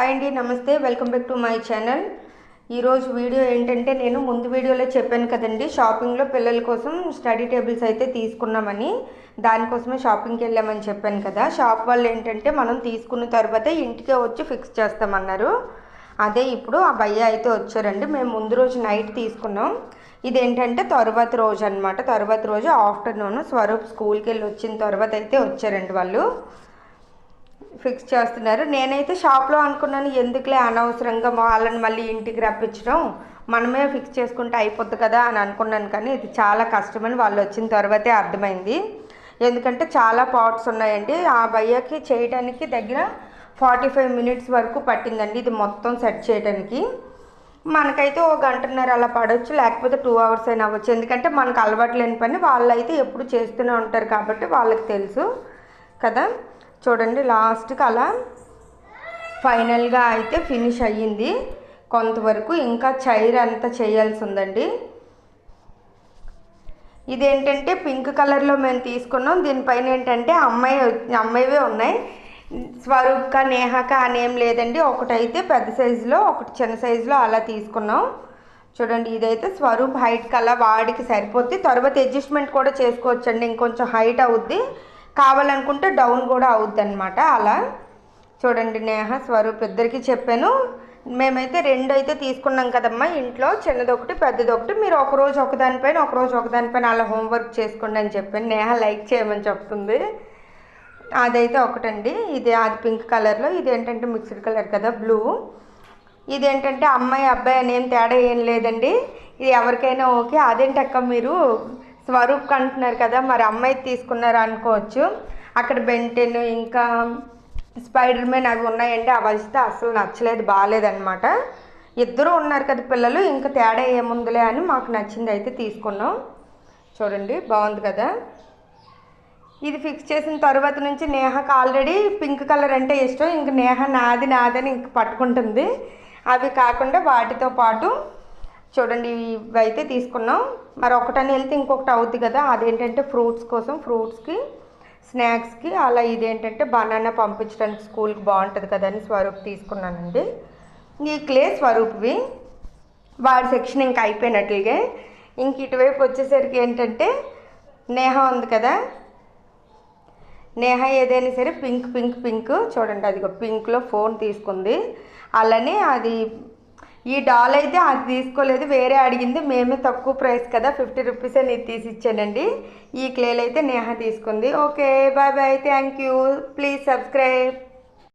Hi అండి నమస్తే welcome back to my channel ఈరోజు వీడియో ఏంటంటే నేను ముందు వీడియోలో చెప్పాను కదండి షాపింగ్లో పిల్లల కోసం స్టడీ టేబుల్స్ అయితే తీసుకున్నామని. దానికోసమే షాపింగ్కి వెళ్ళామని చెప్పాను కదా. షాప్ వాళ్ళు ఏంటంటే మనం తీసుకున్న తర్వాత ఇంటికే వచ్చి ఫిక్స్ చేస్తామన్నారు. అదే ఇప్పుడు ఆ భయ్య అయితే వచ్చారండి. మేము ముందు రోజు నైట్ తీసుకున్నాం. ఇదేంటంటే తర్వాత రోజు అనమాట తర్వాత రోజు ఆఫ్టర్నూన్ స్వరూప్ స్కూల్కి వెళ్ళి వచ్చిన తర్వాత అయితే వచ్చారండి వాళ్ళు. ఫిక్స్ చేస్తున్నారు. నేనైతే షాప్లో అనుకున్నాను ఎందుకులే అనవసరంగా వాళ్ళని మళ్ళీ ఇంటికి రప్పించడం? మనమే ఫిక్స్ చేసుకుంటే అయిపోద్ది కదా? అని అనుకున్నాను. కానీ ఇది చాలా కష్టమని వాళ్ళు వచ్చిన తర్వాతే అర్థమైంది. ఎందుకంటే చాలా పాట్స్ ఉన్నాయండి. ఆ భయ్యకి చేయడానికి దగ్గర ఫార్టీ ఫైవ్ మినిట్స్ వరకు పట్టిందండి ఇది మొత్తం సెట్ చేయడానికి మనకైతే ఓ గంటన్నర అలా పడవచ్చు లేకపోతే టూ అవర్స్ అయినా అవ్వచ్చు. ఎందుకంటే మనకు అలవాటు లేని పని వాళ్ళైతే ఎప్పుడు చేస్తూనే ఉంటారు కాబట్టి వాళ్ళకి తెలుసు కదా. చూడండి లాస్ట్కి అలా ఫైనల్గా అయితే ఫినిష్ అయ్యింది. కొంతవరకు ఇంకా చైర్ అంతా చేయాల్సి ఉందండి. ఇదేంటంటే పింక్ కలర్లో మేము తీసుకున్నాం. దీనిపైన ఏంటంటే అమ్మాయి అమ్మాయివే ఉన్నాయి. స్వరూప్క నేహక అని ఏం లేదండి. ఒకటైతే పెద్ద సైజులో ఒకటి చిన్న సైజులో అలా తీసుకున్నాం. చూడండి ఇదైతే స్వరూప్ హైట్కి అలా వాడికి సరిపోద్ది. తర్వాత అడ్జస్ట్మెంట్ కూడా చేసుకోవచ్చండి. ఇంకొంచెం హైట్ అవుద్ది. కావాలనుకుంటే డౌన్ కూడా అవుద్ది అనమాట అలా చూడండి నేహ స్వరూప్ ఇద్దరికి చెప్పాను. మేమైతే రెండు అయితే తీసుకున్నాం కదమ్మా ఇంట్లో. చిన్నది ఒకటి పెద్దది ఒకటి. మీరు ఒకరోజు ఒకదానిపైన ఒక రోజు ఒకదానిపైన అలా హోంవర్క్ చేసుకోండి అని చెప్పాను. నేహ లైక్ చేయమని చెప్తుంది. అదైతే ఒకటండి. ఇది అది పింక్ కలర్లో ఇది ఏంటంటే మిక్స్డ్ కలర్ కదా బ్లూ. ఇదేంటంటే అమ్మాయి అబ్బాయి అని ఏం తేడా ఏం లేదండి. ఇది ఎవరికైనా ఓకే. అదేంటక్క మీరు? స్వరూప్ అంటున్నారు కదా మరి అమ్మాయి తీసుకున్నారు అనుకోవచ్చు అక్కడ బెంటెన్ ఇంకా స్పైడర్ మ్యాన్ అవి ఉన్నాయండి అవి వస్తే అసలు నచ్చలేదు బాగాలేదనమాట ఇద్దరు ఉన్నారు కదా పిల్లలు ఇంకా తేడా ఏముందిలే అని మాకు నచ్చింది అయితే తీసుకున్నాం. చూడండి బాగుంది కదా. ఇది ఫిక్స్ చేసిన తర్వాత నుంచి నేహకు ఆల్రెడీ పింక్ కలర్ అంటే ఇష్టం ఇంక నేహ నాది నాదని ఇంక పట్టుకుంటుంది. అవి కాకుండా వాటితో పాటు చూడండి ఇవైతే తీసుకున్నాం. మరి ఒకటని వెళ్తే ఇంకొకటి అవుద్ది కదా. అదేంటంటే ఫ్రూట్స్ కోసం ఫ్రూట్స్కి స్నాక్స్కి అలా ఇదేంటంటే బనానా పంపించడానికి స్కూల్కి బాగుంటుంది కదా అని స్వరూప్ తీసుకున్నానండి. ఈ క్లే స్వరూప్వి. వాడి సెక్షన్ ఇంకా అయిపోయినట్లుగా. ఇంక ఇటువైపు వచ్చేసరికి ఏంటంటే నేహ ఉంది కదా. నేహ ఏదైనా సరే పింక్ పింక్ పింక్. చూడండి అది పింక్లో ఫోన్ తీసుకుంది. అలానే అది ఈ డాల్ అయితే అది తీసుకోలేదు వేరే అడిగింది మేమే తక్కువ ప్రైస్ కదా ఫిఫ్టీ రూపీస్ నీకు తీసి ఇచ్చానండి. ఈ క్లేలు అయితే నేహ తీసుకుంది. Okay bye bye thank you please subscribe